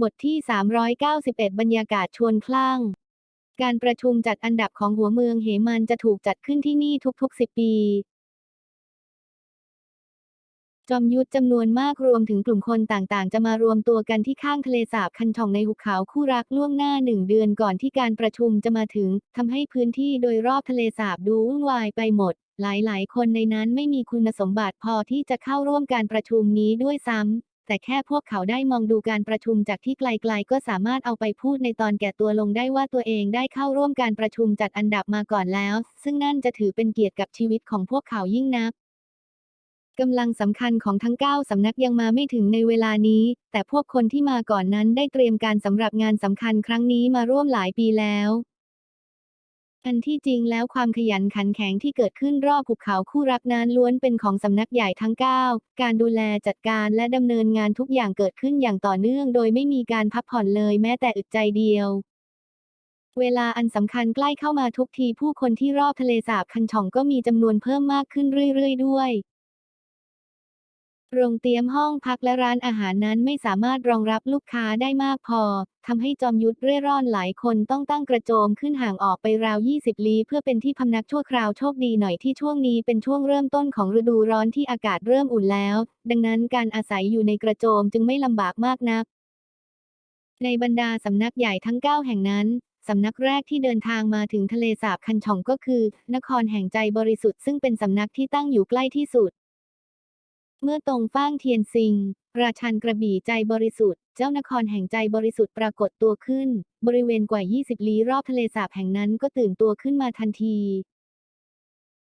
บทที่ 391 บรรยากาศชวนคลั่ง การประชุมจัดอันดับของหัวเมืองเหมันจะถูกจัดขึ้นที่นี่ทุกๆ 10 ปี จอมยุทธจำนวนมากรวมถึงกลุ่มคนต่างๆ จะมารวมตัวกันที่ข้างทะเลสาบคันช่องในหุบเขาคู่รักล่วงหน้าหนึ่งเดือนก่อนที่การประชุมจะมาถึงทำให้พื้นที่โดยรอบทะเลสาบดูวุ่นวายไปหมด หลายๆ คนในนั้นไม่มีคุณสมบัติพอที่จะเข้าร่วมการประชุมนี้ด้วยซ้ำ แต่แค่พวกเขาได้มองดูการประชุมจากที่ไกลๆ ก็สามารถเอาไปพูดในตอนแก่ตัวลงได้ว่าตัวเองได้เข้าร่วมการประชุมจัดอันดับมาก่อนแล้ว ซึ่งนั่นจะถือเป็นเกียรติกับชีวิตของพวกเขายิ่งนักกำลังสำคัญของทั้ง 9 สำนักยังมาไม่ถึงในเวลานี้ แต่พวกคนที่มาก่อนนั้นได้เตรียมการสำหรับงานสำคัญครั้งนี้มาร่วมหลายปีแล้ว อันที่จริงแล้วความขยันขันแข็งที่เกิดขึ้นรอบภูเขาคู่รักนั้นล้วนเป็นของสำนักใหญ่ทั้ง 9 การดูแลจัดการและดำเนินงานทุกอย่างเกิดขึ้นอย่างต่อเนื่อง โดยไม่มีการพักผ่อนเลยแม้แต่อึดใจเดียว เวลาอันสำคัญใกล้เข้ามาทุกทีผู้คนที่รอบทะเลสาบคันช่องก็มีจำนวนเพิ่มมากขึ้นเรื่อยๆ ด้วย โรงเตรียมห้องพักและร้านอาหารนั้นไม่สามารถรองรับลูกค้าได้มากพอทำให้จอมยุทธเร่ร่อนหลายคนต้องตั้งกระโจมขึ้นห่างออกไปราว 20 ลี้ เพื่อเป็นที่พำนักชั่วคราวโชคดีหน่อยที่ช่วงนี้เป็นช่วงเริ่มต้นของฤดูร้อนที่อากาศเริ่มอุ่นแล้ว ดังนั้นการอาศัยอยู่ในกระโจมจึงไม่ลำบากมากนัก ในบรรดาสำนักใหญ่ทั้ง 9 แห่งนั้นสำนักแรกที่เดินทางมาถึงทะเลสาบคันช่องก็คือ นครแห่งใจบริสุทธิ์ซึ่งเป็นสำนักที่ตั้งอยู่ใกล้ที่สุด เมื่อตรงฟ้างเทียนซิง ราชันกระบี่ใจบริสุทธิ์ เจ้านครแห่งใจบริสุทธิ์ปรากฏตัวขึ้น บริเวณกว่า 20 ลี้รอบทะเลสาบแห่งนั้นก็ตื่นตัวขึ้นมาทันที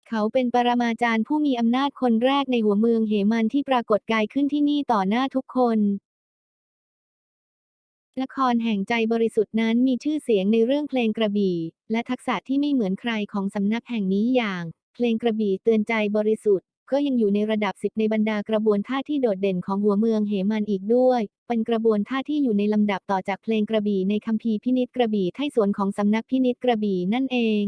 เขาเป็นปรมาจารย์ผู้มีอำนาจคนแรกในหัวเมืองเหมันที่ปรากฏกายขึ้นที่นี่ต่อหน้าทุกคน นครแห่งใจบริสุทธิ์นั้นมีชื่อเสียงในเรื่องเพลงกระบี่ และทักษะที่ไม่เหมือนใครของสำนักแห่งนี้อย่าง เพลงกระบี่เตือนใจบริสุทธิ์ ก็ยังอยู่ในระดับสิบในบรรดากระบวนท่าที่โดดเด่นของหัวเมืองเหมันอีกด้วย เป็นกระบวนท่าที่อยู่ในลำดับต่อจากเพลงกระบี่ในคัมภีร์พินิจกระบี่ไทยสวนของสำนักพินิจกระบี่นั่นเอง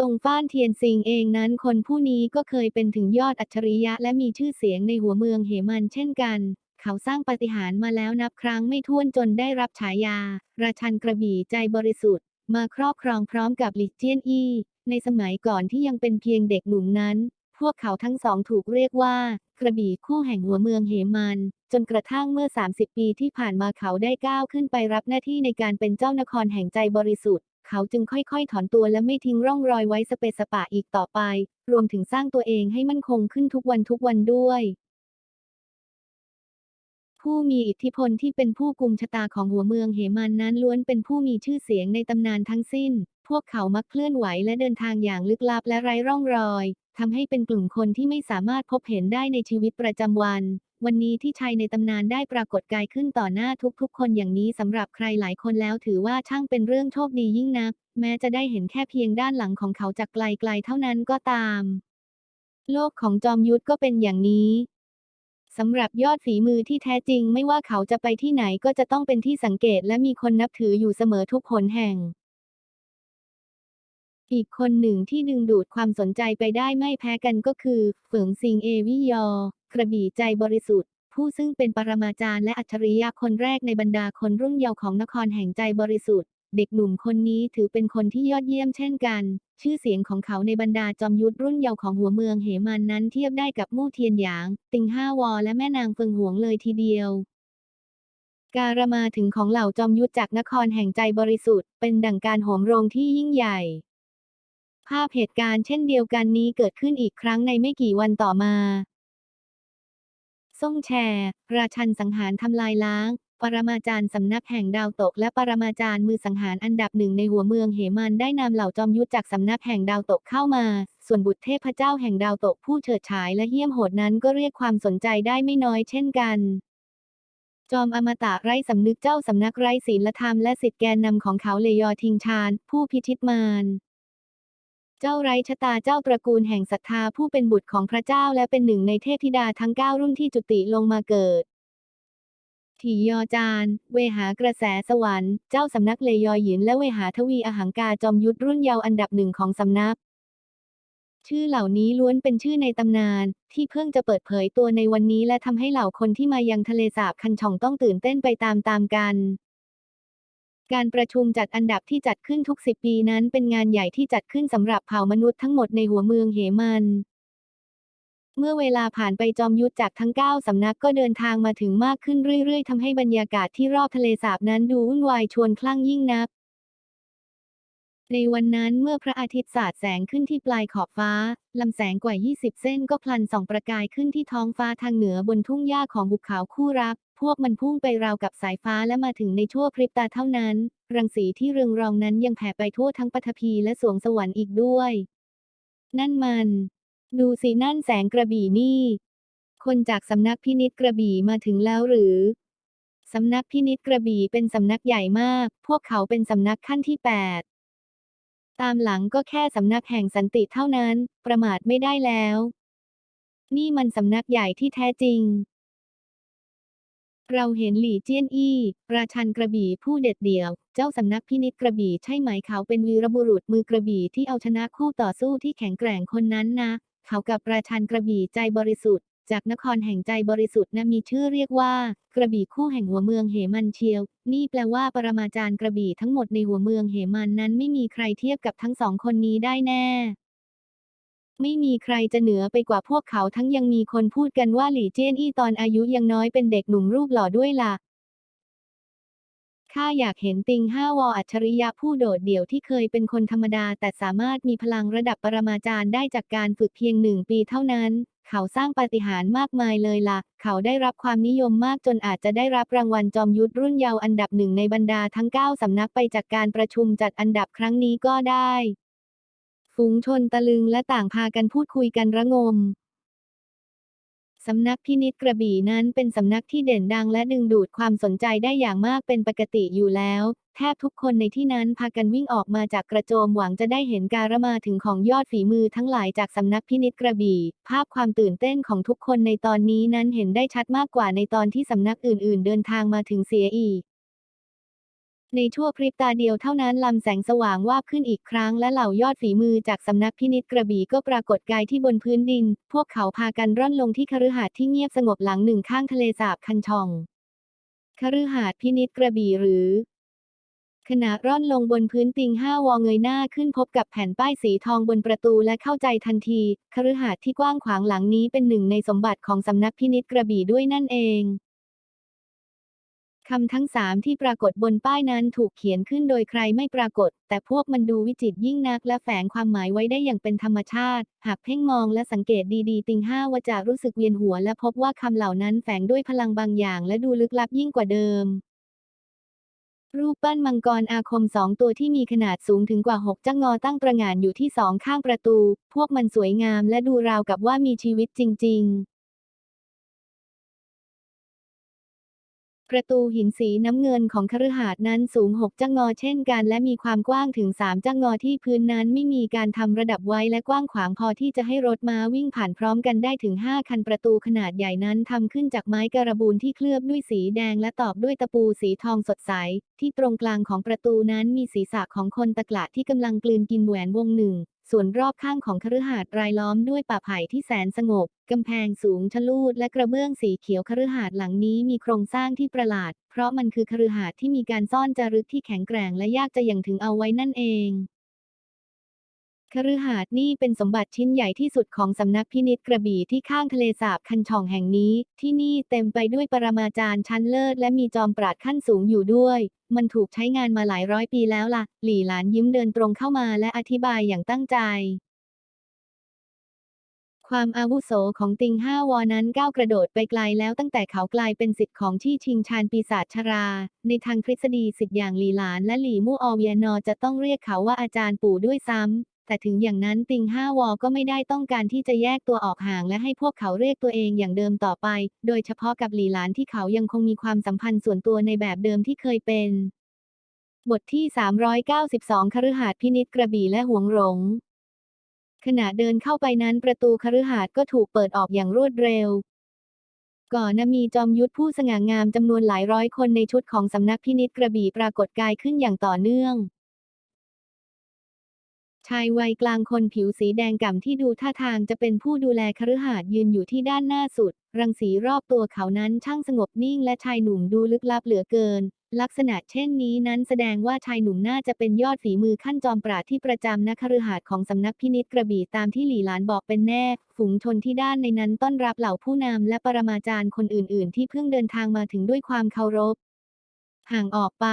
ตรงฟ้านเทียนซิงเองนั้นคนผู้นี้ก็เคยเป็นถึงยอดอัจฉริยะและมีชื่อเสียงในหัวเมืองเหมันเช่นกัน เขาสร้างปาฏิหาริย์มาแล้วนับครั้งไม่ถ้วนจนได้รับฉายา ราชันกระบี่ใจบริสุทธิ์ มาครอบครองพร้อมกับหลิเจียนอี้ ในสมัยก่อนที่ยังเป็นเพียงเด็กหนุ่มนั้น พวกเขาทั้งสองถูกเรียกว่า กระบี่คู่แห่งหัวเมืองเหมัน จนกระทั่งเมื่อ 30 ปีที่ผ่านมาเขาได้ก้าวขึ้นไปรับหน้าที่ในการเป็นเจ้านครแห่งใจบริสุทธิ์เขาจึงค่อยๆ ถอนตัวและไม่ทิ้งร่องรอยไว้สเปสปะอีกต่อไป รวมถึงสร้างตัวเองให้มั่นคงขึ้นทุกวันทุกวันด้วย ผู้มีอิทธิพลที่เป็นผู้กุมชะตาของหัวเมืองเหมันนั้นล้วนเป็นผู้มีชื่อเสียงในตำนานทั้งสิ้น พวกเขามักเคลื่อนไหวและเดินทางอย่างลึกลับและไร้ร่องรอยทำให้เป็นกลุ่มคนที่ไม่สามารถพบเห็นได้ในชีวิตประจำวัน วันนี้ที่ชายในตำนานได้ปรากฏกายขึ้นต่อหน้าทุกๆ คนอย่างนี้สำหรับใครหลายคนแล้วถือว่าช่างเป็นเรื่องโชคดียิ่งนัก แม้จะได้เห็นแค่เพียงด้านหลังของเขาจากไกลๆเท่านั้นก็ตาม โลกของจอมยุทธก็เป็นอย่างนี้ สำหรับยอดฝีมือที่แท้จริงไม่ว่าเขาจะไปที่ไหนก็จะต้องเป็นที่สังเกตและมีคนนับถืออยู่เสมอทุกหนแห่ง อีกคนหนึ่งที่ดึงดูดความสนใจไปได้ไม่แพ้กันก็คือเฟิงซิงเอวิยอ กระบี่ใจบริสุทธิ์ ผู้ซึ่งเป็นปรมาจารย์และอัจฉริยะคนแรกในบรรดาคนรุ่นเยาว์ของนครแห่งใจบริสุทธิ์ เด็กหนุ่มคนนี้ถือเป็นคนที่ยอดเยี่ยมเช่นกัน ชื่อเสียงของเขาในบรรดาจอมยุทธรุ่นเยาว์ของหัวเมืองเหมันนั้นเทียบได้กับมู่เทียนหยาง ติงห้าวอ และแม่นางเฟิงหวงเลยทีเดียว การมาถึงของเหล่าจอมยุทธจากนครแห่งใจบริสุทธิ์ เป็นดั่งการโหมโรงที่ยิ่งใหญ่ ภาพเหตุการณ์เช่นเดียวกันนี้เกิดขึ้นอีกครั้งในไม่กี่วันต่อมาซ่งแชราชันสังหารทำลายล้าง ปรมาจารย์สำนักแห่งดาวตก และปรมาจารย์มือสังหารอันดับหนึ่งในหัวเมืองเหมันได้นำเหล่าจอมยุทธจากสำนักแห่งดาวตกเข้ามา ส่วนบุตรเทพเจ้าแห่งดาวตกผู้เฉิดฉายและเหี้ยมโหดนั้นก็เรียกความสนใจได้ไม่น้อยเช่นกัน จอมอมตะไร้สำนึกเจ้าสำนักไร้ศีลธรรมและสิทธิแกนนำของเขาเลยอทิงชาน ผู้พิชิตมารเจ้าไร้ชะตาเจ้าตระกูลแห่งศรัทธาผู้เป็นบุตรของพระเจ้าและเป็นหนึ่งในเทพธิดาทั้งเก้ารุ่นที่จุติลงมาเกิด ถียอจานเวหากระแสสวรรค์ เจ้าสำนักเลยอหยินและเวหาทวีอหังกาจอมยุทธรุ่นเยาว์อันดับหนึ่งของสำนัก ชื่อเหล่านี้ล้วนเป็นชื่อในตำนาน ที่เพิ่งจะเปิดเผยตัวในวันนี้และทำให้เหล่าคนที่มายังทะเลสาบคันช่องต้องตื่นเต้นไปตามๆกันการประชุมจัดอันดับที่จัดขึ้นทุกสิบปีนั้นเป็นงานใหญ่ที่จัดขึ้นสำหรับเผ่ามนุษย์ทั้งหมดในหัวเมืองเหมัน เมื่อเวลาผ่านไปจอมยุทธจากทั้ง 9 สำนักก็เดินทางมาถึงมากขึ้นเรื่อยๆทำให้บรรยากาศที่รอบทะเลสาบนั้นดูวุ่นวายชวนคลั่งยิ่งนัก ในวันนั้นเมื่อพระอาทิตย์สาดแสงขึ้นที่ปลายขอบฟ้าลำแสงกว่า 20 เส้นก็พลันส่องประกายขึ้นที่ท้องฟ้าทางเหนือบนทุ่งหญ้าของหุบเขาคู่รัก พวกมันพุ่งไปราวกับสายฟ้าและมาถึงในชั่วพริบตาเท่านั้น รังสีที่เรืองรองนั้นยังแผ่ไปทั่วทั้งปฐพีและสวงสวรรค์อีกด้วย นั่นมัน ดูสินั่นแสงกระบี่นี่ คนจากสำนักพินิจกระบี่มาถึงแล้วหรือ สำนักพินิจกระบี่เป็นสำนักใหญ่มาก พวกเขาเป็นสำนักขั้นที่8ตามหลังก็แค่สำนักแห่งสันติเท่านั้น ประมาทไม่ได้แล้ว นี่มันสำนักใหญ่ที่แท้จริง เราเห็นหลี่เจี้ยนอี้ราชันกระบี่ผู้เด็ดเดี่ยว เจ้าสำนักพินิจกระบี่ใช่ไหมเขาเป็นวีรบุรุษมือกระบี่ที่เอาชนะคู่ต่อสู้ที่แข็งแกร่งคนนั้นนะ เขากับปราชันกระบี่ใจบริสุทธิ์ จากนครแห่งใจบริสุทธิ์นะมีชื่อเรียกว่า กระบี่คู่แห่งหัวเมืองเหมันเชียว นี่แปลว่าปรมาจารย์กระบี่ทั้งหมดในหัวเมืองเหมันนั้นไม่มีใครเทียบกับทั้งสองคนนี้ได้แน่ไม่มีใครจะเหนือไปกว่าพวกเขาทั้งยังมีคนพูดกันว่าหลี่เจี้ยนอี้ตอนอายุยังน้อยเป็นเด็กหนุ่มรูปหล่อด้วยล่ะ ข้าอยากเห็นติงห้าวออัจฉริยะผู้โดดเดี่ยวที่เคยเป็นคนธรรมดา แต่สามารถมีพลังระดับปรมาจารย์ได้จากการฝึกเพียงหนึ่งปีเท่านั้น เขาสร้างปาฏิหาริย์มากมายเลยล่ะ เขาได้รับความนิยมมากจนอาจจะได้รับรางวัลจอมยุทธรุ่นเยาว์อันดับหนึ่งในบรรดาทั้ง 9 สำนักไปจากการประชุมจัดอันดับครั้งนี้ก็ได้ ฝูงชนตะลึงและต่างพากันพูดคุยกันระงม สำนักพินิจกระบี่นั้นเป็นสำนักที่เด่นดังและดึงดูดความสนใจได้อย่างมากเป็นปกติอยู่แล้ว แทบทุกคนในที่นั้นพากันวิ่งออกมาจากกระโจมหวังจะได้เห็นการมาถึงของยอดฝีมือทั้งหลายจากสำนักพินิจกระบี่ ภาพความตื่นเต้นของทุกคนในตอนนี้นั้นเห็นได้ชัดมากกว่าในตอนที่สำนักอื่น ๆ เดินทางมาถึงเสียอีก ในชั่วพริบตาเดียวเท่านั้นลำแสงสว่างวาบขึ้นอีกครั้งและเหล่ายอดฝีมือจากสำนักพินิจกระบี่ก็ปรากฏกายที่บนพื้นดิน พวกเขาพากันร่อนลงที่คฤหาสน์ที่เงียบสงบหลังหนึ่งข้างทะเลสาบคันชองคฤหาสน์พินิจกระบี่หรือ ขณะร่อนลงบนพื้นติงห้าวอเงยหน้าขึ้นพบกับแผ่นป้ายสีทองบนประตูและเข้าใจทันทีคฤหาสน์ที่กว้างขวางหลังนี้เป็นหนึ่งในสมบัติของสำนักพินิจกระบี่ด้วยนั่นเอง คำทั้งสามที่ปรากฏบนป้ายนั้นถูกเขียนขึ้นโดยใครไม่ปรากฏ แต่พวกมันดูวิจิตรยิ่งนักและแฝงความหมายไว้ได้อย่างเป็นธรรมชาติ หากเพ่งมองและสังเกตดีๆ ติงห้าวจะรู้สึกเวียนหัวและพบว่าคำเหล่านั้นแฝงด้วยพลังบางอย่างและดูลึกลับยิ่งกว่าเดิมรูปปั้นมังกรอาคมสองตัวที่มีขนาดสูงถึงกว่าหกจ้างงอตั้งประงานอยู่ที่สองข้างประตู พวกมันสวยงามและดูราวกับว่ามีชีวิตจริง ๆ ประตูหินสีน้ำเงินของคฤหาสน์นั้นสูงหกจ้างงอเช่นกัน และมีความกว้างถึงสามจ้างงอที่พื้นนั้นไม่มีการทำระดับไว้และกว้างขวางพอที่จะให้รถม้าวิ่งผ่านพร้อมกันได้ถึง 5 คันประตูขนาดใหญ่นั้นทำขึ้นจากไม้การบูนที่เคลือบด้วยสีแดงและตอกด้วยตะปูสีทองสดใส ที่ตรงกลางของประตูนั้นมีศีรษะของคนตะกละที่กำลังกลืนกินแหวนวงหนึ่ง ส่วนรอบข้างของคฤหาสน์รายล้อมด้วยป่าไผ่ที่แสนสงบ กำแพงสูงชะลูดและกระเบื้องสีเขียวคฤหาสน์หลังนี้มีโครงสร้างที่ประหลาด เพราะมันคือคฤหาสน์ที่มีการซ่อนจารึกที่แข็งแกร่งและยากจะยังถึงเอาไว้นั่นเอง คฤหาสน์นี่เป็นสมบัติชิ้นใหญ่ที่สุดของสำนักพินิจกระบี่ที่ข้างทะเลสาบคันช่องแห่งนี้ ที่นี่เต็มไปด้วยปรมาจารย์ชั้นเลิศและมีจอมปราดขั้นสูงอยู่ด้วย มันถูกใช้งานมาหลายร้อยปีแล้วล่ะ หลี่หลานยิ้มเดินตรงเข้ามาและอธิบายอย่างตั้งใจความอาวุโสของติงห้าวอนั้นก้าวกระโดดไปไกลแล้วตั้งแต่เขากลายเป็นสิทธิ์ของที่ชิงชานปีศาจชรา ในทางทฤษฎีสิทธิ์อย่างหลีหลานและหลีมู่ออเวียนอจะต้องเรียกเขาว่าอาจารย์ปู่ด้วยซ้ำ แต่ถึงอย่างนั้นติงห้าวอก็ไม่ได้ต้องการที่จะแยกตัวออกห่างและให้พวกเขาเรียกตัวเองอย่างเดิมต่อไป โดยเฉพาะกับหลีหลานที่เขายังคงมีความสัมพันธ์ส่วนตัวในแบบเดิมที่เคยเป็น บทที่ 392 คฤหาสน์พินิจกระบี่และหวงหลงขณะเดินเข้าไปนั้นประตูคฤหาสน์ก็ถูกเปิดออกอย่างรวดเร็ว ก่อนหน้ามีจอมยุทธผู้สง่างามจำนวนหลายร้อยคนในชุดของสำนักพินิจกระบี่ปรากฏกายขึ้นอย่างต่อเนื่อง ชายวัยกลางคนผิวสีแดงก่ำที่ดูท่าทางจะเป็นผู้ดูแลคฤหาสน์ยืนอยู่ที่ด้านหน้าสุด รังสีรอบตัวเขานั้นช่างสงบนิ่งและชายหนุ่มดูลึกลับเหลือเกิน ลักษณะเช่นนี้นั้นแสดงว่าชายหนุ่มน่าจะเป็นยอดฝีมือขั้นจอมปราดที่ประจำณคฤหาสน์ของสำนักพินิจกระบี่ตามที่หลี่หลานบอกเป็นแน่ ฝูงชนที่ด้านในนั้นต้อนรับเหล่าผู้นำและปรมาจารย์คนอื่น ๆ ที่เพิ่งเดินทางมาถึงด้วยความเคารพ ห่างออกไป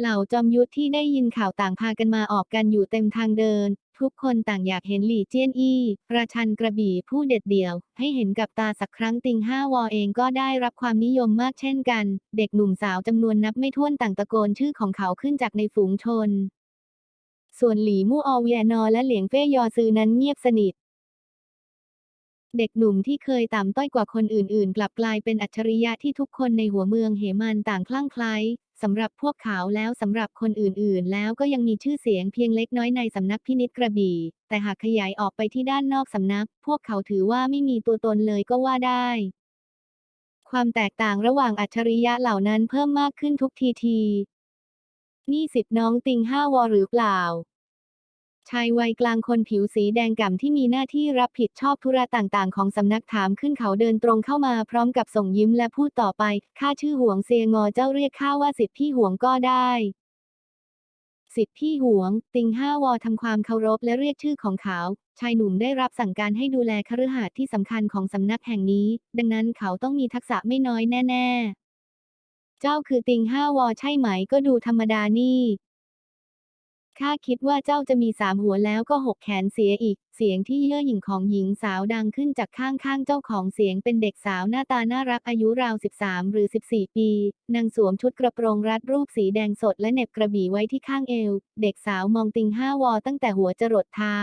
เหล่าจอมยุทธที่ได้ยินข่าวต่างพากันมาออกกันอยู่เต็มทางเดิน ทุกคนต่างอยากเห็นหลี่เจี้ยนอี้ราชันกระบี่ผู้เด็ดเดี่ยว ให้เห็นกับตาสักครั้งติงห้าวอเองก็ได้รับความนิยมมากเช่นกัน เด็กหนุ่มสาวจำนวนนับไม่ถ้วนต่างตะโกนชื่อของเขาขึ้นจากในฝูงชน ส่วนหลี่มู่อเวียนอและเหลียงเฟ่ยอซือนั้นเงียบสนิท เด็กหนุ่มที่เคยต่ำต้อยกว่าคนอื่นๆ กลับกลายเป็นอัจฉริยะที่ทุกคนในหัวเมืองเหมันต่างคลั่งไคล้สำหรับพวกเขาแล้วสำหรับคนอื่นๆ แล้วก็ยังมีชื่อเสียงเพียงเล็กน้อยในสำนักพินิจกระบี่ แต่หากขยายออกไปที่ด้านนอกสำนัก พวกเขาถือว่าไม่มีตัวตนเลยก็ว่าได้ ความแตกต่างระหว่างอัจฉริยะเหล่านั้นเพิ่มมากขึ้นทุกทีทีนี่สิทธิ์น้องติงห้าวอหรือเปล่า ชายวัยกลางคนผิวสีแดงก่ำที่มีหน้าที่รับผิดชอบธุระต่างๆ ของสำนักถามขึ้นเขาเดินตรงเข้ามาพร้อมกับส่งยิ้มและพูดต่อไป ข้าชื่อหวงเซียงอเจ้าเรียกข้าว่าสิทธิพี่หวงก็ได้ สิทธิพี่หวง ติงห้าวอทำความเคารพและเรียกชื่อของเขา ชายหนุ่มได้รับสั่งการให้ดูแลคฤหาสน์ที่สำคัญของสำนักแห่งนี้ ดังนั้นเขาต้องมีทักษะไม่น้อยแน่ ๆ เจ้าคือติงห้าวอใช่ไหมก็ดูธรรมดานี่ ข้าคิดว่าเจ้าจะมีสามหัวแล้วก็หกแขนเสียอีก เสียงที่เย่อหยิ่งของหญิงสาวดังขึ้นจากข้างๆเจ้าของเสียงเป็นเด็กสาวหน้าตาน่ารักอายุราว 13 หรือ 14 ปี นางสวมชุดกระโปรงรัดรูปสีแดงสดและเหน็บกระบี่ไว้ที่ข้างเอว เด็กสาวมองติงห้าวอตั้งแต่หัวจรดเท้า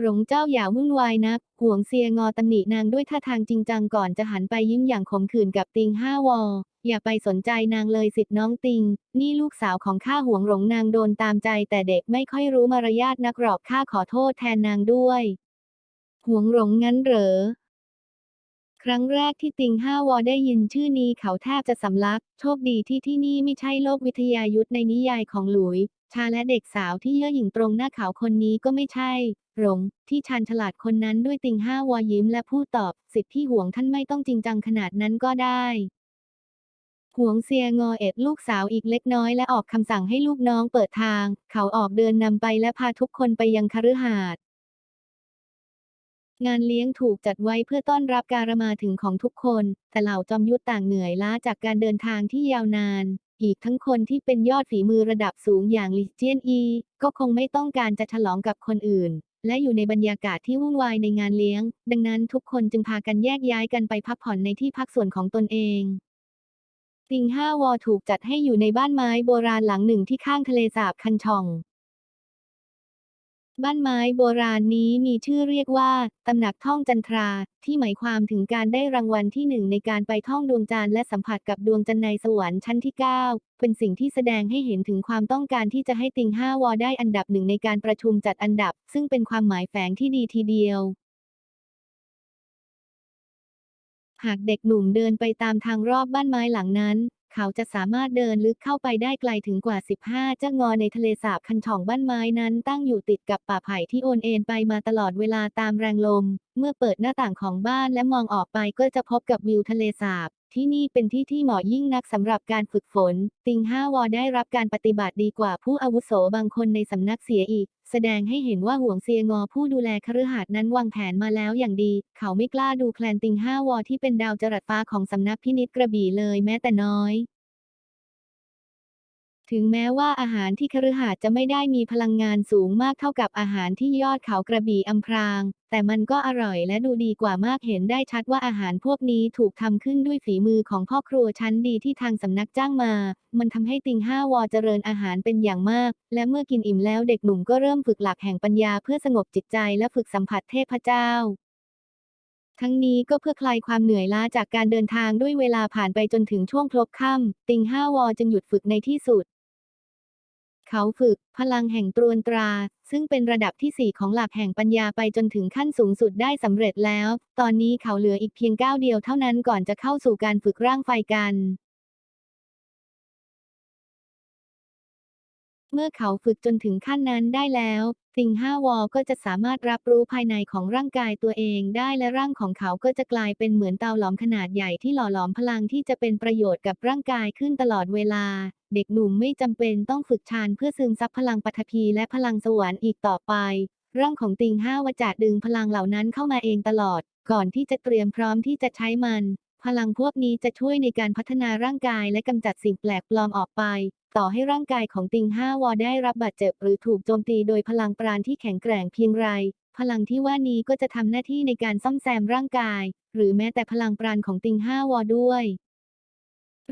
หลงเจ้าอย่าวุ่นวายนัก ห่วงเซียงอตำหนินางด้วยท่าทางจริงจังก่อนจะหันไปยิ้มอย่างขมขื่นกับติงห้าวอ อย่าไปสนใจนางเลยสิทธิ์น้องติง นี่ลูกสาวของข้าห่วงหลงนางโดนตามใจแต่เด็กไม่ค่อยรู้มารยาทนักหรอกข้าขอโทษแทนนางด้วย ห่วงหลงงั้นเหรอ ครั้งแรกที่ติงห้าวอได้ยินชื่อนี้เขาแทบจะสำลัก โชคดีที่ที่นี่ไม่ใช่โลกวิทยายุทธในนิยายของหลุย ชาและเด็กสาวที่เย่อหยิ่งตรงหน้าเขาคนนี้ก็ไม่ใช่ หลง ที่ชาญฉลาดคนนั้นด้วยติงห้าวอยิ้มและพูดตอบ สิทธิพี่ห่วงท่านไม่ต้องจริงจังขนาดนั้นก็ได้ ห่วงเซียงอเอ็ดลูกสาวอีกเล็กน้อยและออกคำสั่งให้ลูกน้องเปิดทาง เขาออกเดินนำไปและพาทุกคนไปยังคฤหาสน์งานเลี้ยงถูกจัดไว้เพื่อต้อนรับการมาถึงของทุกคน แต่เหล่าจอมยุทธต่างเหนื่อยล้าจากการเดินทางที่ยาวนาน อีกทั้งคนที่เป็นยอดฝีมือระดับสูงอย่างลิเจียนอี ก็คงไม่ต้องการจะฉลองกับคนอื่น และอยู่ในบรรยากาศที่วุ่นวายในงานเลี้ยง ดังนั้นทุกคนจึงพากันแยกย้ายกันไปพักผ่อนในที่พักส่วนของตนเอง ติงห้าวอถูกจัดให้อยู่ในบ้านไม้โบราณหลังหนึ่งที่ข้างทะเลสาบคันชอง บ้านไม้โบราณนี้มีชื่อเรียกว่า ตำหนักท่องจันทรา ที่หมายความถึงการได้รางวัลที่หนึ่งในการไปท่องดวงจันทร์และสัมผัสกับดวงจันทร์ในสวรรค์ชั้นที่ 9 เป็นสิ่งที่แสดงให้เห็นถึงความต้องการที่จะให้ติงห้าวอได้อันดับหนึ่งในการประชุมจัดอันดับ ซึ่งเป็นความหมายแฝงที่ดีทีเดียว หากเด็กหนุ่มเดินไปตามทางรอบบ้านไม้หลังนั้น เขาจะสามารถเดินลึกเข้าไปได้ไกลถึงกว่า 15เจ้างอในทะเลสาบคันช่องบ้านไม้นั้นตั้งอยู่ติดกับป่าไผ่ที่โอนเอ็นไปมาตลอดเวลาตามแรงลม เมื่อเปิดหน้าต่างของบ้านและมองออกไปก็จะพบกับวิวทะเลสาบที่นี่เป็นที่ที่เหมาะยิ่งนักสำหรับการฝึกฝน ติงห้าวอได้รับการปฏิบัติดีกว่าผู้อาวุโสบางคนในสำนักเสียอีก แสดงให้เห็นว่าห่วงเซียงอผู้ดูแลคฤหาสน์นั้นวางแผนมาแล้วอย่างดี เขาไม่กล้าดูแคลนติงห้าวอที่เป็นดาวจรัสฟ้าของสำนักพินิจกระบี่เลยแม้แต่น้อย ถึงแม้ว่าอาหารที่คฤหาสน์จะไม่ได้มีพลังงานสูงมากเท่ากับอาหารที่ยอดเขากระบี่อำพราง แต่มันก็อร่อยและดูดีกว่ามากเห็นได้ชัดว่าอาหารพวกนี้ถูกทำขึ้นด้วยฝีมือของพ่อครัวชั้นดีที่ทางสำนักจ้างมา มันทำให้ติงห้าวอเจริญอาหารเป็นอย่างมาก และเมื่อกินอิ่มแล้วเด็กหนุ่มก็เริ่มฝึกหลักแห่งปัญญาเพื่อสงบจิตใจและฝึกสัมผัสเทพเจ้าทั้งนี้ก็เพื่อคลายความเหนื่อยล้าจากการเดินทางด้วยเวลาผ่านไปจนถึงช่วงพลบค่ำติงห้าวอจึงหยุดฝึกในที่สุด เขาฝึก พลังแห่งตรวนตรา ซึ่งเป็นระดับที่ 4 ของหลักแห่งปัญญาไปจนถึงขั้นสูงสุดได้สำเร็จแล้ว ตอนนี้เขาเหลืออีกเพียงก้าวเดียวเท่านั้นก่อนจะเข้าสู่การฝึกร่างไฟกัน เมื่อเขาฝึกจนถึงขั้นนั้นได้แล้วติงห้าวอก็จะสามารถรับรู้ภายในของร่างกายตัวเองได้และร่างของเขาก็จะกลายเป็นเหมือนเตาหลอมขนาดใหญ่ที่หล่อหลอมพลังที่จะเป็นประโยชน์กับร่างกายขึ้นตลอดเวลา เด็กหนุ่มไม่จำเป็นต้องฝึกฌานเพื่อซึมซับพลังปฐพีและพลังสวรรค์อีกต่อไป ร่างของติงห้าวจะดึงพลังเหล่านั้นเข้ามาเองตลอด ก่อนที่จะเตรียมพร้อมที่จะใช้มัน พลังพวกนี้จะช่วยในการพัฒนาร่างกายและกำจัดสิ่งแปลกปลอมออกไป ต่อให้ร่างกายของติงห้าวอได้รับบาดเจ็บหรือถูกโจมตีโดยพลังปราณที่แข็งแกร่งเพียงไร พลังที่ว่านี้ก็จะทำหน้าที่ในการซ่อมแซมร่างกาย หรือแม้แต่พลังปราณของติงห้าวอด้วย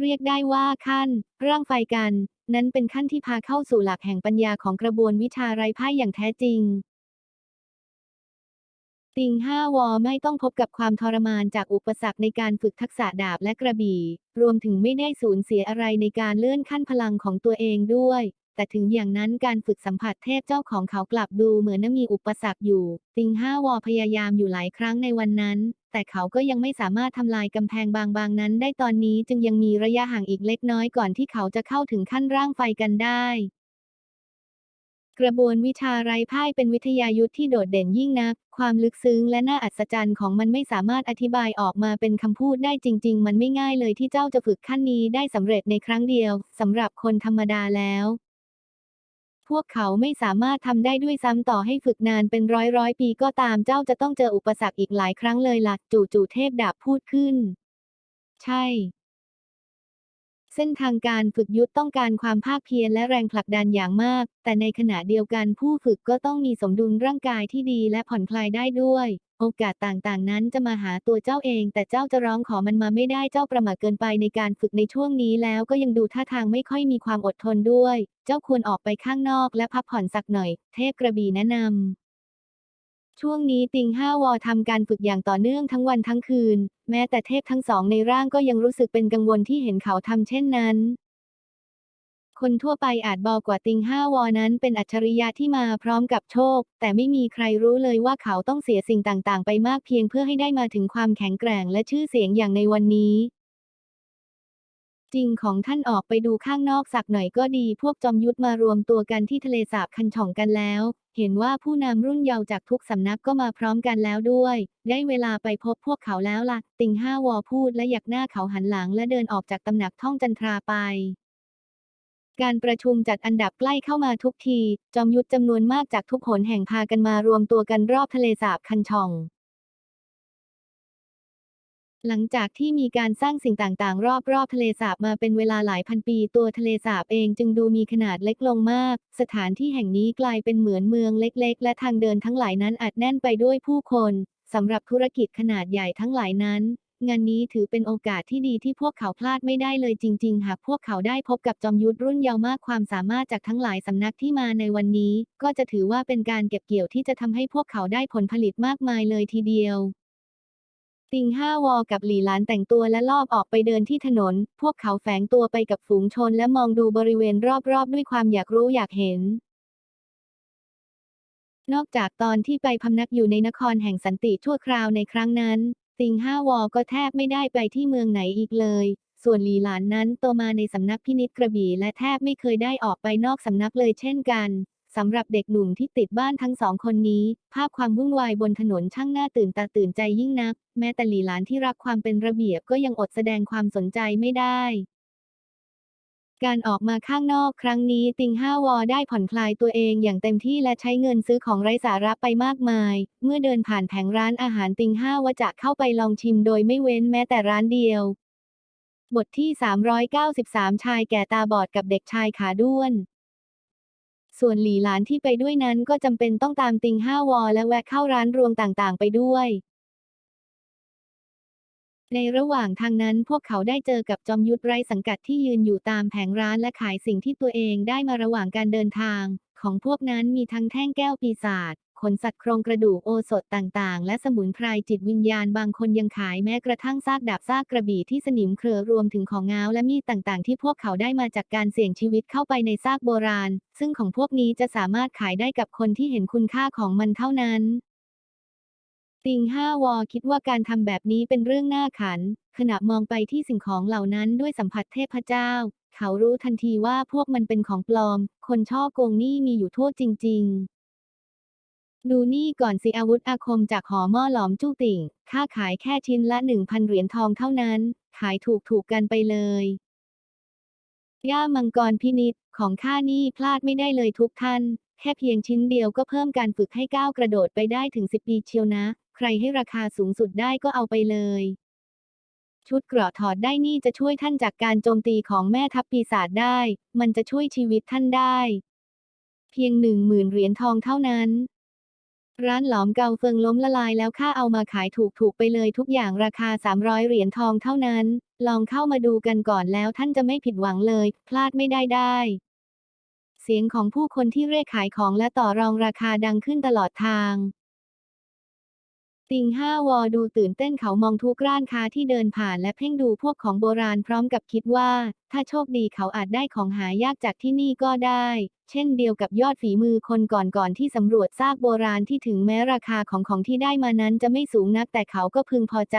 เรียกได้ว่าขั้น ร่างไฟกัน นั้นเป็นขั้นที่พาเข้าสู่หลักแห่งปัญญาของกระบวนวิชาไร้พ่ายอย่างแท้จริง ติงห้าวอไม่ต้องพบกับความทรมานจากอุปสรรคในการฝึกทักษะดาบและกระบี่ รวมถึงไม่ได้สูญเสียอะไรในการเลื่อนขั้นพลังของตัวเองด้วย แต่ถึงอย่างนั้นการฝึกสัมผัสเทพเจ้าของเขากลับดูเหมือนมีอุปสรรคอยู่ ติงห้าวอพยายามอยู่หลายครั้งในวันนั้น แต่เขาก็ยังไม่สามารถทำลายกำแพงบางๆนั้นได้ตอนนี้จึงยังมีระยะห่างอีกเล็กน้อยก่อนที่เขาจะเข้าถึงขั้นร่างไฟกันได้ กระบวนวิชาไร้พ่ายเป็นวิทยายุทธที่โดดเด่นยิ่งนัก ความลึกซึ้งและน่าอัศจรรย์ของมันไม่สามารถอธิบายออกมาเป็นคำพูดได้จริง ๆ มันไม่ง่ายเลยที่เจ้าจะฝึกขั้นนี้ได้สำเร็จในครั้งเดียวสำหรับคนธรรมดาแล้ว พวกเขาไม่สามารถทำได้ด้วยซ้ำต่อให้ฝึกนานเป็นร้อยร้อยปีก็ตามเจ้าจะต้องเจออุปสรรคอีกหลายครั้งเลยล่ะ จู่ๆเทพดาบพูดขึ้น ใช่ เส้นทางการฝึกยุทธต้องการความภาคเพียรและแรงผลักดันอย่างมาก แต่ในขณะเดียวกันผู้ฝึกก็ต้องมีสมดุลร่างกายที่ดีและผ่อนคลายได้ด้วย โอกาสต่างๆ นั้นจะมาหาตัวเจ้าเอง แต่เจ้าจะร้องขอมันมาไม่ได้เจ้าประมาทเกินไปในการฝึกในช่วงนี้แล้วก็ยังดูท่าทางไม่ค่อยมีความอดทนด้วย เจ้าควรออกไปข้างนอกและพักผ่อนสักหน่อย เทพกระบี่แนะนำ ช่วงนี้ติงห้าวอทำการฝึกอย่างต่อเนื่องทั้งวันทั้งคืน แม้แต่เทพทั้งสองในร่างก็ยังรู้สึกเป็นกังวลที่เห็นเขาทำเช่นนั้น คนทั่วไปอาจบอกกว่าติงห้าวอนั้นเป็นอัจฉริยะที่มาพร้อมกับโชค แต่ไม่มีใครรู้เลยว่าเขาต้องเสียสิ่งต่างๆ ไปมากเพียงเพื่อให้ได้มาถึงความแข็งแกร่งและชื่อเสียงอย่างในวันนี้ จริงของท่านออกไปดูข้างนอกสักหน่อยก็ดี พวกจอมยุทธมารวมตัวกันที่ทะเลสาบคันช่องกันแล้ว เห็นว่าผู้นำรุ่นเยาว์จากทุกสำนักก็มาพร้อมกันแล้วด้วย ได้เวลาไปพบพวกเขาแล้วล่ะ ติงห้าวอพูดและหยักหน้าเขาหันหลังและเดินออกจากตำหนักท่องจันทราไปการประชุมจัดอันดับใกล้เข้ามาทุกที จอมยุทธจำนวนมากจากทุกหนแห่งพากันมารวมตัวกันรอบทะเลสาบคันช่อง หลังจากที่มีการสร้างสิ่งต่างๆ รอบๆ ทะเลสาบมาเป็นเวลาหลายพันปี ตัวทะเลสาบเองจึงดูมีขนาดเล็กลงมาก สถานที่แห่งนี้กลายเป็นเหมือนเมืองเล็ก ๆ และทางเดินทั้งหลายนั้นอัดแน่นไปด้วยผู้คนสำหรับธุรกิจขนาดใหญ่ทั้งหลายนั้น งานนี้ถือเป็นโอกาสที่ดีที่พวกเขาพลาดไม่ได้เลยจริง ๆ หากพวกเขาได้พบกับจอมยุทธรุ่นเยาว์มากความสามารถจากทั้งหลายสำนักที่มาในวันนี้ ก็จะถือว่าเป็นการเก็บเกี่ยวที่จะทำให้พวกเขาได้ผลผลิตมากมายเลยทีเดียว ติงห้าวอกับหลี่หลานแต่งตัวและลอบออกไปเดินที่ถนน พวกเขาแฝงตัวไปกับฝูงชนและมองดูบริเวณรอบๆ ด้วยความอยากรู้อยากเห็น นอกจากตอนที่ไปพำนักอยู่ในนครแห่งสันติชั่วคราวในครั้งนั้น ติงห้าวอก็แทบไม่ได้ไปที่เมืองไหนอีกเลย ส่วนหลีหลานนั้นโตมาในสำนักพินิจกระบี่และแทบไม่เคยได้ออกไปนอกสำนักเลยเช่นกัน สำหรับเด็กหนุ่มที่ติดบ้านทั้งสองคนนี้ ภาพความวุ่นวายบนถนนช่างน่าตื่นตาตื่นใจยิ่งนัก แม้แต่หลีหลานที่รักความเป็นระเบียบก็ยังอดแสดงความสนใจไม่ได้ การออกมาข้างนอกครั้งนี้ติงห้าวอได้ผ่อนคลายตัวเองอย่างเต็มที่และใช้เงินซื้อของไร้สาระไปมากมาย เมื่อเดินผ่านแผงร้านอาหารติงห้าวจะเข้าไปลองชิมโดยไม่เว้นแม้แต่ร้านเดียว บทที่ 393 ชายแก่ตาบอดกับเด็กชายขาด้วน ส่วนหลีหลานที่ไปด้วยนั้นก็จำเป็นต้องตามติงห้าวอและแวะเข้าร้านรวงต่างๆ ไปด้วย ในระหว่างทางนั้นพวกเขาได้เจอกับจอมยุทธไร้สังกัดที่ยืนอยู่ตามแผงร้านและขายสิ่งที่ตัวเองได้มาระหว่างการเดินทาง ของพวกนั้นมีทั้งแท่งแก้วปีศาจขนสัตว์โครงกระดูกโอสถต่างๆ และสมุนไพรจิตวิญญาณบางคนยังขายแม้กระทั่งซากดาบซากกระบี่ที่สนิมเครือรวมถึงของง้าวและมีดต่างๆ ที่พวกเขาได้มาจากการเสี่ยงชีวิตเข้าไปในซากโบราณ ซึ่งของพวกนี้จะสามารถขายได้กับคนที่เห็นคุณค่าของมันเท่านั้น ติงห้าวอคิดว่าการทำแบบนี้เป็นเรื่องน่าขัน ขณะมองไปที่สิ่งของเหล่านั้นด้วยสัมผัสเทพเจ้า เขารู้ทันทีว่าพวกมันเป็นของปลอม คนช่อโกงนี่มีอยู่ทั่วจริง ๆดูนี่ก่อนสิอาวุธอาคมจากหอหม้อหลอมจู้ติ่ง ค่าขายแค่ชิ้นละหนึ่งพันเหรียญทองเท่านั้น ขายถูกๆกันไปเลย ย่ามังกรพินิษของข้านี่พลาดไม่ได้เลยทุกท่าน แค่เพียงชิ้นเดียวก็เพิ่มการฝึกให้ก้าวกระโดดไปได้ถึงสิบปีเชียวนะ รให้ราคาสูงสุดได้ก็เอาไปเลย ชุดเกราะถอดได้นี่จะช่วยท่านจากการโจมตีของแม่ทัพปีศาจได้ มันจะช่วยชีวิตท่านได้ เพียงหนึ่งหมื่นเหรียญทองเท่านั้น ร้านหลอมเกาเฟิงล้มละลายแล้วค่าเอามาขายถูกๆไปเลยทุกอย่างราคา 300 เหรียญทองเท่านั้น ลองเข้ามาดูกันก่อนแล้วท่านจะไม่ผิดหวังเลย พลาดไม่ได้ได้เสียงของผู้คนที่เร่ขายของและต่อรองราคาดังขึ้นตลอดทาง ติงห้าวอดูตื่นเต้นเขามองทุกร้านค้าที่เดินผ่านและเพ่งดูพวกของโบราณพร้อมกับคิดว่า ถ้าโชคดีเขาอาจได้ของหายากจากที่นี่ก็ได้ เช่นเดียวกับยอดฝีมือคนก่อนๆที่สำรวจซากโบราณที่ถึงแม้ราคาของของที่ได้มานั้นจะไม่สูงนักแต่เขาก็พึงพอใจ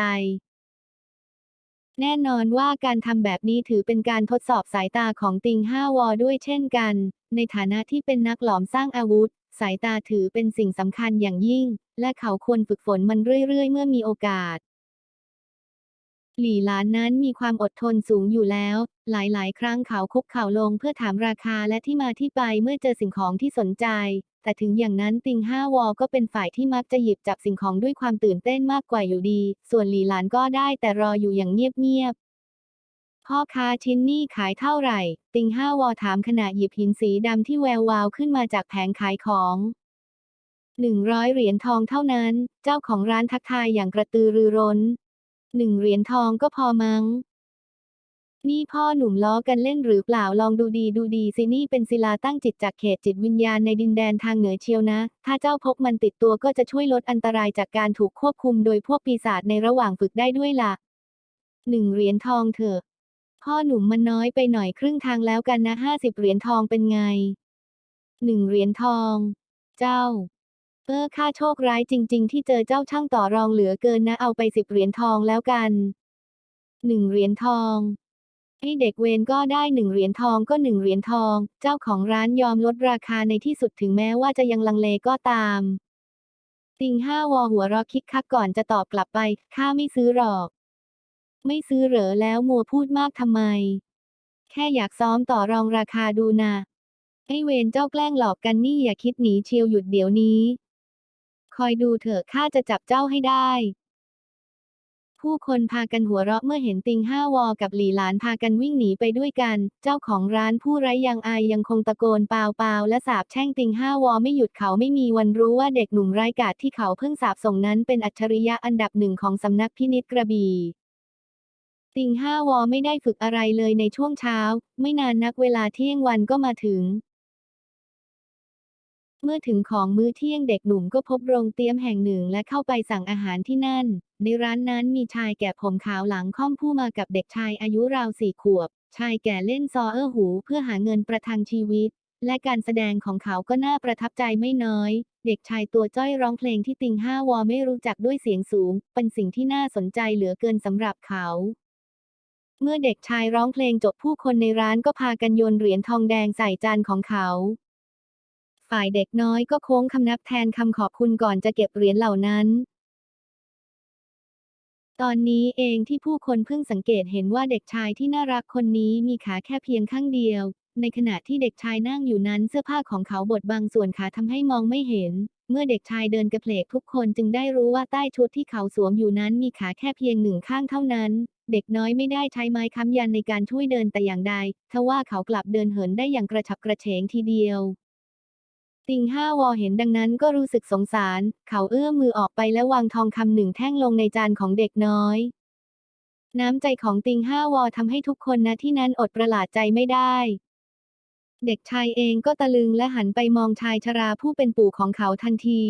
แน่นอนว่าการทำแบบนี้ถือเป็นการทดสอบสายตาของติงห้าวอด้วยเช่นกัน ในฐานะที่เป็นนักหลอมสร้างอาวุธ สายตาถือเป็นสิ่งสำคัญอย่างยิ่ง และเขาควรฝึกฝนมันเรื่อยๆ เมื่อมีโอกาส หลี่หลานนั้นมีความอดทนสูงอยู่แล้ว หลายๆ ครั้งเขาคุกเข่าลงเพื่อถามราคาและที่มาที่ไปเมื่อเจอสิ่งของที่สนใจ แต่ถึงอย่างนั้นติงห้าวอก็เป็นฝ่ายที่มักจะหยิบจับสิ่งของด้วยความตื่นเต้นมากกว่าอยู่ดี ส่วนหลี่หลานก็ได้แต่รออยู่อย่างเงียบๆพ่อค้าชิ้นนี่ขายเท่าไหร่ ติงห้าวอถามขณะหยิบหินสีดำที่แวววาวขึ้นมาจากแผงขายของ หนึ่งร้อยเหรียญทองเท่านั้น เจ้าของร้านทักทายอย่างกระตือรือร้นหนึ่งเหรียญทองก็พอมั้ง นี่พ่อหนุ่มล้อกันเล่นหรือเปล่าลองดูดีดูดีสินี่เป็นศิลาตั้งจิตจากเขตจิตวิญญาณในดินแดนทางเหนือเชียวนะ ถ้าเจ้าพกมันติดตัวก็จะช่วยลดอันตรายจากการถูกควบคุมโดยพวกปีศาจในระหว่างฝึกได้ด้วยล่ะหนึ่งเหรียญทองเถอะ พ่อหนุ่มมันน้อยไปหน่อยครึ่งทางแล้วกันนะห้าสิบเหรียญทองเป็นไงหนึ่งเหรียญทอง เจ้า เออข้าโชคร้ายจริง ๆ ที่เจอเจ้าช่างต่อรองเหลือเกินนะเอาไปสิบเหรียญทองแล้วกันหนึ่งเหรียญทองไอ้เด็กเวรก็ได้หนึ่งเหรียญทองก็หนึ่งเหรียญทอง เจ้าของร้านยอมลดราคาในที่สุดถึงแม้ว่าจะยังลังเลก็ตาม ติงห้าวอหัวราะคิกคักก่อนจะตอบกลับไป ข้าไม่ซื้อหรอก ไม่ซื้อเหรอแล้วมัวพูดมากทำไม แค่อยากซ้อมต่อรองราคาดูนะไอ้เวรเจ้าแกล้งหลอกกันนี่อย่าคิดหนีเชียวหยุดเดี๋ยวนี้ คอยดูเถอะข้าจะจับเจ้าให้ได้ ผู้คนพากันหัวเราะเมื่อเห็นติงห้าวอกับหลี่หลานพากันวิ่งหนีไปด้วยกัน เจ้าของร้านผู้ไร้ยังอายยังคงตะโกนเปล่าๆและสาบแช่งติงห้าวอไม่หยุดเขาไม่มีวันรู้ว่าเด็กหนุ่มไร้กาจที่เขาเพิ่งสาบส่งนั้นเป็นอัจฉริยะอันดับหนึ่งของสำนักพินิจกระบี่ติงห้าวอไม่ได้ฝึกอะไรเลยในช่วงเช้า ไม่นานนักเวลาเที่ยงวันก็มาถึง เมื่อถึงของมื้อเที่ยงเด็กหนุ่มก็พบโรงเตรียมแห่งหนึ่งและเข้าไปสั่งอาหารที่นั่น ในร้านนั้นมีชายแก่ผมขาวหลังค่อมผู้มากับเด็กชายอายุราวสี่ขวบ ชายแก่เล่นซอเออร์หูเพื่อหาเงินประทังชีวิต และการแสดงของเขาก็น่าประทับใจไม่น้อย เด็กชายตัวจ้อยร้องเพลงที่ติงห้าวอไม่รู้จักด้วยเสียงสูง เป็นสิ่งที่น่าสนใจเหลือเกินสำหรับเขาเมื่อเด็กชายร้องเพลงจบผู้คนในร้านก็พากันโยนเหรียญทองแดงใส่จานของเขา ฝ่ายเด็กน้อยก็โค้งคำนับแทนคำขอบคุณก่อนจะเก็บเหรียญเหล่านั้น ตอนนี้เองที่ผู้คนเพิ่งสังเกตเห็นว่าเด็กชายที่น่ารักคนนี้มีขาแค่เพียงข้างเดียว ในขณะที่เด็กชายนั่งอยู่นั้นเสื้อผ้าของเขาบดบังส่วนขาทำให้มองไม่เห็น เมื่อเด็กชายเดินกระเพลกทุกคนจึงได้รู้ว่าใต้ชุดที่เขาสวมอยู่นั้นมีขาแค่เพียงหนึ่งข้างเท่านั้นเด็กน้อยไม่ได้ใช้ไม้ค้ำยันในการช่วยเดินแต่อย่างใด ทว่าเขากลับเดินเหินได้อย่างกระฉับกระเฉงทีเดียว ติงห้าวอเห็นดังนั้นก็รู้สึกสงสาร เขาเอื้อมมือออกไปและวางทองคำหนึ่งแท่งลงในจานของเด็กน้อย น้ำใจของติงห้าวอทำให้ทุกคนณที่นั้นอดประหลาดใจไม่ได้ เด็กชายเองก็ตะลึงและหันไปมองชายชราผู้เป็นปู่ของเขาทันที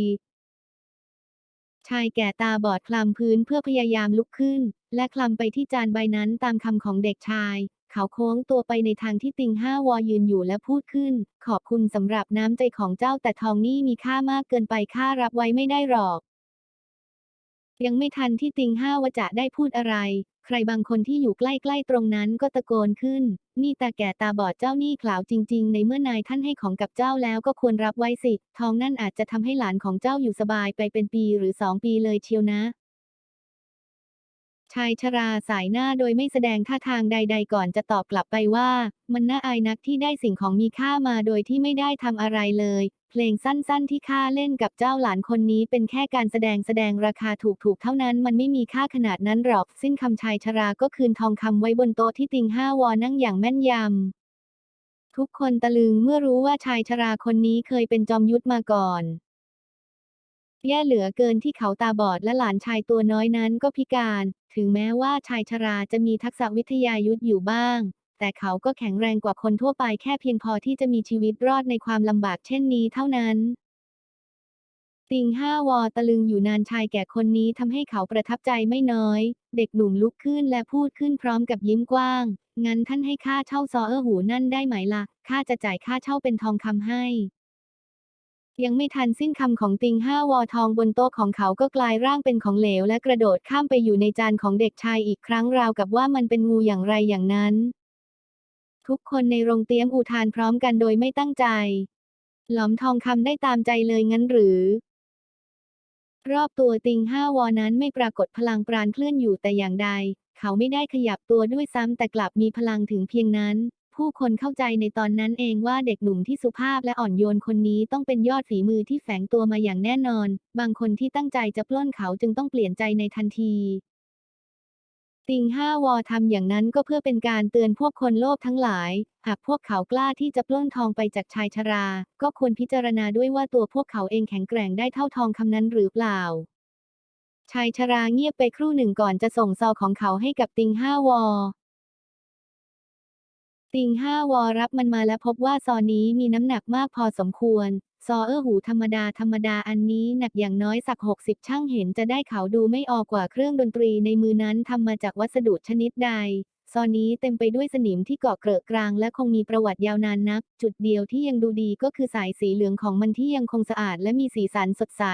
ชายแก่ตาบอดคลำพื้นเพื่อพยายามลุกขึ้น และคลำไปที่จานใบนั้นตามคำของเด็กชาย เขาโค้งตัวไปในทางที่ติงห้าวอยืนอยู่และพูดขึ้น ขอบคุณสำหรับน้ำใจของเจ้าแต่ทองนี่มีค่ามากเกินไปข้ารับไว้ไม่ได้หรอกยังไม่ทันที่ติงห้าวจะได้พูดอะไร ใครบางคนที่อยู่ใกล้ๆตรงนั้นก็ตะโกนขึ้น นี่ตาแก่ตาบอดเจ้านี่ขลาวจริง ๆ ในเมื่อนายท่านให้ของกับเจ้าแล้วก็ควรรับไว้สิ ทองนั่นอาจจะทำให้หลานของเจ้าอยู่สบายไปเป็นปีหรือสองปีเลยเชียวนะ ชายชราสายหน้าโดยไม่แสดงท่าทางใด ๆ ก่อนจะตอบกลับไปว่า มันน่าอายนักที่ได้สิ่งของมีค่ามาโดยที่ไม่ได้ทำอะไรเลย เพลงสั้นๆที่ข้าเล่นกับเจ้าหลานคนนี้เป็นแค่การแสดงแสดงราคาถูกๆเท่านั้นมันไม่มีค่าขนาดนั้นหรอก สิ้นคำชายชราก็คืนทองคำไว้บนโต๊ะที่ติงห้าวอนั่งอย่างแม่นยำทุกคนตะลึงเมื่อรู้ว่าชายชราคนนี้เคยเป็นจอมยุทธมาก่อน แย่เหลือเกินที่เขาตาบอดและหลานชายตัวน้อยนั้นก็พิการ ถึงแม้ว่าชายชราจะมีทักษะวิทยายุทธอยู่บ้าง แต่เขาก็แข็งแรงกว่าคนทั่วไปแค่เพียงพอที่จะมีชีวิตรอดในความลำบากเช่นนี้เท่านั้นติงห้าวอตะลึงอยู่นานชายแก่คนนี้ทำให้เขาประทับใจไม่น้อย เด็กหนุ่มลุกขึ้นและพูดขึ้นพร้อมกับยิ้มกว้าง งั้นท่านให้ค่าเช่าซอเออหูนั่นได้ไหมล่ะข้าจะจ่ายค่าเช่าเป็นทองคำให้ ยังไม่ทันสิ้นคำของติงห้าวอทองบนโต๊ะของเขาก็กลายร่างเป็นของเหลวและกระโดดข้ามไปอยู่ในจานของเด็กชายอีกครั้งราวกับว่ามันเป็นงูอย่างไรอย่างนั้น ทุกคนในโรงเตี้ยมอุทานพร้อมกันโดยไม่ตั้งใจ หลอมทองคำได้ตามใจเลยงั้นหรือ รอบตัวติงห้าวอนั้นไม่ปรากฏพลังปราณเคลื่อนอยู่แต่อย่างใด เขาไม่ได้ขยับตัวด้วยซ้ำแต่กลับมีพลังถึงเพียงนั้น ผู้คนเข้าใจในตอนนั้นเองว่าเด็กหนุ่มที่สุภาพและอ่อนโยนคนนี้ต้องเป็นยอดฝีมือที่แฝงตัวมาอย่างแน่นอน บางคนที่ตั้งใจจะปล้นเขาจึงต้องเปลี่ยนใจในทันทีติงห้าวอทำอย่างนั้นก็เพื่อเป็นการเตือนพวกคนโลภทั้งหลาย หากพวกเขากล้าที่จะปล้นทองไปจากชายชรา ก็ควรพิจารณาด้วยว่าตัวพวกเขาเองแข็งแกร่งได้เท่าทองคำนั้นหรือเปล่า ชายชราเงียบไปครู่หนึ่งก่อนจะส่งซอของเขาให้กับติงห้าวอ ติงห้าวอรับมันมาและพบว่าซอนี้มีน้ำหนักมากพอสมควร ซอเออหูธรรมดาธรรมดาอันนี้หนักอย่างน้อยสักหกสิบช่างเห็นจะได้เขาดูไม่ออกกว่าเครื่องดนตรีในมือนั้นทำมาจากวัสดุชนิดใด ซอนี้เต็มไปด้วยสนิมที่เกาะเกลอะกลางและคงมีประวัติยาวนานนัก จุดเดียวที่ยังดูดีก็คือสายสีเหลืองของมันที่ยังคงสะอาดและมีสีสันสดใส